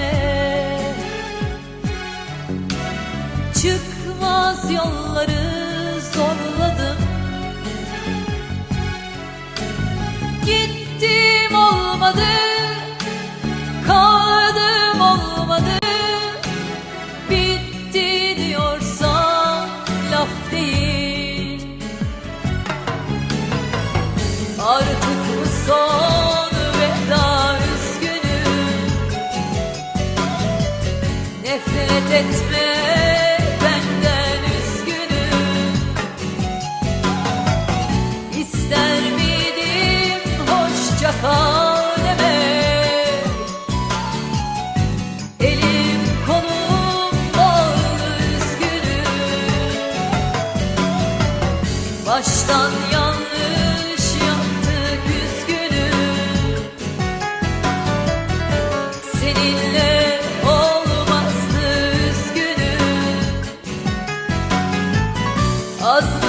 denize Çıkmaz yolları zorladım. Gittim olmadı Kaldım olmadı. Bitti diyorsan laf değil. Artık bu son Nefret etme benden üzgünüm. İster miydim hoşça kal demek Elim kolum üzgünüm. Baştan yanlış Los